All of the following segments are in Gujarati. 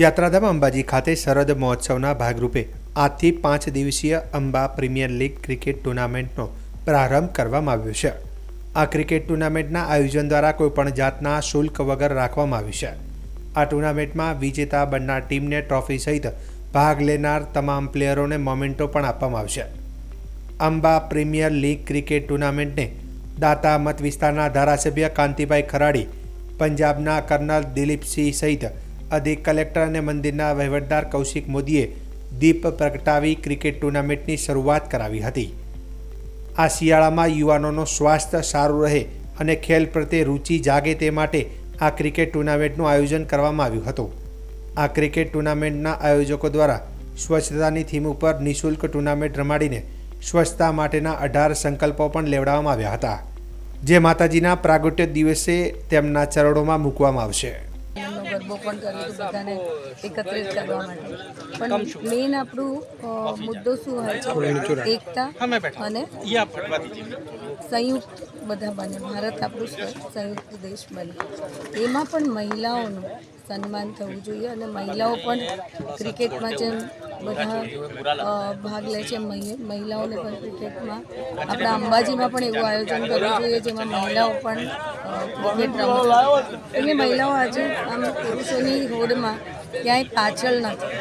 યાત્રાધામ અંબાજી ખાતે શરદ મહોત્સવના ભાગરૂપે આજથી પાંચ દિવસીય અંબા પ્રીમિયર લીગ ક્રિકેટ ટુર્નામેન્ટનો પ્રારંભ કરવામાં આવ્યો છે. આ ક્રિકેટ ટુર્નામેન્ટના આયોજન દ્વારા કોઈપણ જાતના શુલ્ક વગર રાખવામાં આવ્યું છે. આ ટુર્નામેન્ટમાં વિજેતા બનનાર ટીમને ટ્રોફી સહિત ભાગ લેનાર તમામ પ્લેયરોને મોમેન્ટો પણ આપવામાં આવશે. અંબા પ્રીમિયર લીગ ક્રિકેટ ટુર્નામેન્ટને દાતા મત વિસ્તારના ધારાસભ્ય કાંતિભાઈ ખરાડી, પંજાબના કર્નલ દિલીપસિંહ સહિત અધિક કલેક્ટર અને મંદિરના વહીવટદાર કૌશિક મોદીએ દીપ પ્રગટાવી ક્રિકેટ ટુર્નામેન્ટની શરૂઆત કરાવી હતી. આ શિયાળામાં યુવાનોનું સ્વાસ્થ્ય સારું રહે અને ખેલ પ્રત્યે રુચિ જાગે તે માટે આ ક્રિકેટ ટુર્નામેન્ટનું આયોજન કરવામાં આવ્યું હતું. આ ક્રિકેટ ટુર્નામેન્ટના આયોજકો દ્વારા સ્વચ્છતાની થીમ ઉપર નિઃશુલ્ક ટુર્નામેન્ટ રમાડીને સ્વચ્છતા માટેના અઢાર સંકલ્પો પણ લેવડાવવામાં આવ્યા હતા. જે માતાજીના પ્રાગટ્ય દિવસે તેમના ચરણોમાં મૂકવામાં આવશે. ગરબો પણ કર્યો હતો બધાને એકત્રિત કરવા માટે. પણ મેઇન આપણું મુદ્દો શું હોય છે? એકતા અને સંયુક્ત બધા બને. ભારત આપણું સંયુક્ત દેશ બને. એમાં પણ મહિલાઓનું સન્માન થવું જોઈએ અને મહિલાઓ પણ ક્રિકેટમાં જેમ બધા ભાગ લે છે મહિ- મહિલાઓને પણ ક્રિકેટમાં. આપણા અંબાજીમાં પણ એવું આયોજન કરવું જોઈએ જેમાં મહિલાઓ પણ ક્રિકેટ રમે એટલે મહિલાઓ આજે આમ પુરુષોની હોડમાં ક્યાંય પાછળ નથી.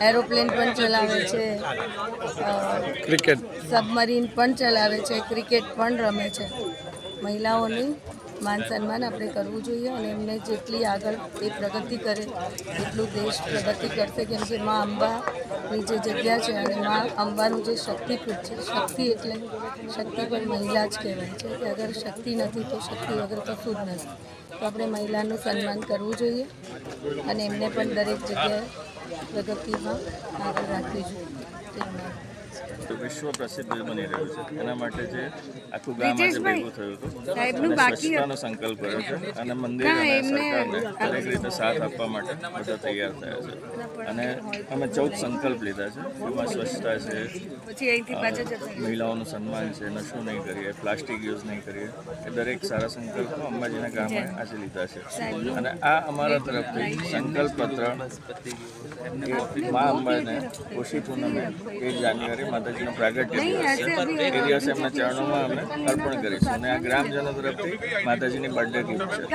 એરોપ્લેન પણ ચલાવે છે ક્રિકેટ. સબમરીન પણ ચલાવે છે ક્રિકેટ પણ રમે છે. મહિલાઓની માન સન્માન આપણે કરવું જોઈએ અને એમને જેટલી આગળ એ પ્રગતિ કરે, એટલું દેશ પ્રગતિ કરશે. કેમ કે મા અંબાની જે જગ્યા છે અને મા અંબાનું જે શક્તિપીઠ છે, શક્તિ એટલે શક્તિ પણ મહિલા જ કહેવાય છે કે અગર શક્તિ નથી તો શક્તિ વગર કશું જ નથી. તો આપણે મહિલાનું સન્માન કરવું જોઈએ અને એમને પણ દરેક જગ્યાએ પ્રગતિમાં આગળ રાખવી જોઈએ. તેમના તો વિશ્વ પ્રસિદ્ધ બની રહ્યું છે. એના માટે જે આખું ગામ આજે ભેગું થયું હતું. સ્વચ્છતાનો સંકલ્પ કર્યો છે અને મંદિર અને સરકારને દરેક રીતે સાથ આપવા માટે બધા તૈયાર થયા છે. અને અમે ચૌદ સંકલ્પ લીધા છે. એમાં સ્વચ્છતા છે મહિલાઓનું સન્માન છે નશો નહીં કરીએ પ્લાસ્ટિક યુઝ નહીં કરીએ. એ દરેક સારા સંકલ્પો અંબાજીના ગામે આજે લીધા છે. અને આ અમારા તરફથી સંકલ્પ પત્ર મા અંબાને ઓછી પૂનમે એક જાન્યુઆરી માતાજીનો પ્રાગટ્ય દિવસ છે. એ દિવસે એમના ચરણોમાં અમે અર્પણ કરીશું. અને આ ગ્રામજનો તરફથી માતાજીની બર્થડે ગિફ્ટ છે.